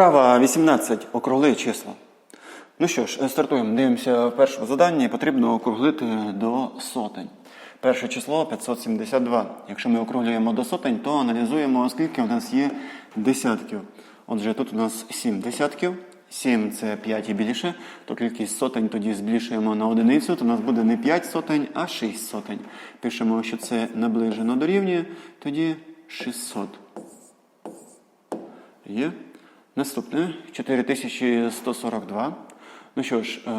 Вправа 18. Округли числа. Ну що ж, стартуємо. Дивимося в першому заданні. Потрібно округлити до сотень. Перше число 572. Якщо ми округлюємо до сотень, то аналізуємо, скільки у нас є десятків. Отже, тут у нас 7 десятків. 7 це 5 і більше, то кількість сотень тоді збільшуємо на одиницю, то у нас буде не 5 сотень, а 6 сотень. Пишемо, що це наближено дорівнює, тоді 600. Є. Наступне 4142. Ну що ж, е,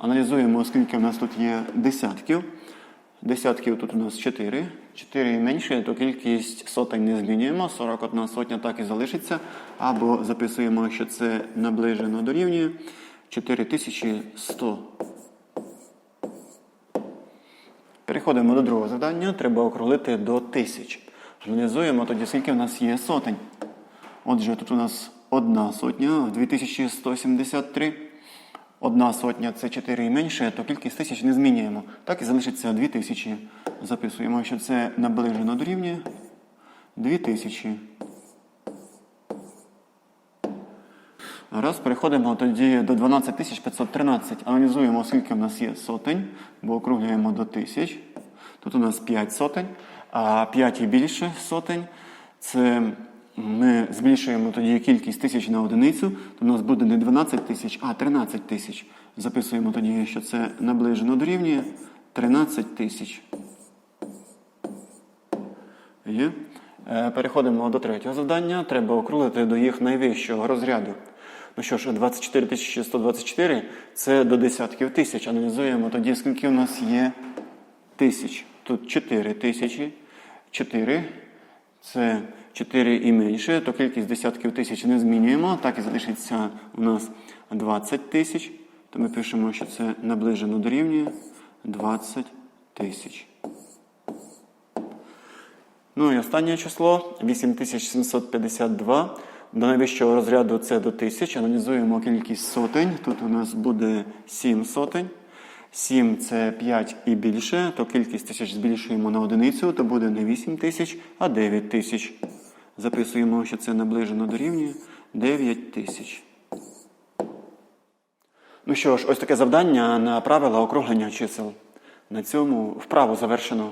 аналізуємо, скільки в нас тут є десятків. Десятків тут у нас 4. 4 і менше, то кількість сотень не змінюємо. 41 сотня так і залишиться. Або записуємо, що це наближено дорівнює 4100. Переходимо до другого завдання. Треба округлити до тисяч. Аналізуємо тоді, скільки в нас є сотень. Отже, тут у нас одна сотня, 2173. Одна сотня це 4 і менше, то кількість тисяч не змінюємо. Так і залишиться 2000. Записуємо, що це наближено дорівнює 2000. Раз, переходимо тоді до 12513. Аналізуємо, скільки в нас є сотень, бо округлюємо до тисяч. Тут у нас 5 сотень, а 5 і більше сотень. Це ми збільшуємо тоді кількість тисяч на одиницю, то у нас буде не 12 тисяч, а 13 тисяч. Записуємо тоді, що це наближено дорівнює 13 тисяч. Є. Е, Переходимо до третього завдання. Треба округлити до їх найвищого розряду. Ну що ж, 24 124 це до десятків тисяч. Аналізуємо тоді, скільки у нас є тисяч. Тут 4 тисячі. 4 це 4 і менше, то кількість десятків тисяч не змінюємо. Так і залишиться у нас 20 тисяч. То ми пишемо, що це наближено дорівнює 20 тисяч. Ну і останнє число 8752. До найвищого розряду це до 1000. Аналізуємо кількість сотень. Тут у нас буде 7 сотень. 7 це 5 і більше, то кількість тисяч збільшуємо на одиницю, то буде не 8 тисяч, а 9 тисяч. Записуємо, що це наближено до рівня 9 тисяч. Ну що ж, ось таке завдання на правила округлення чисел. На цьому вправу завершено.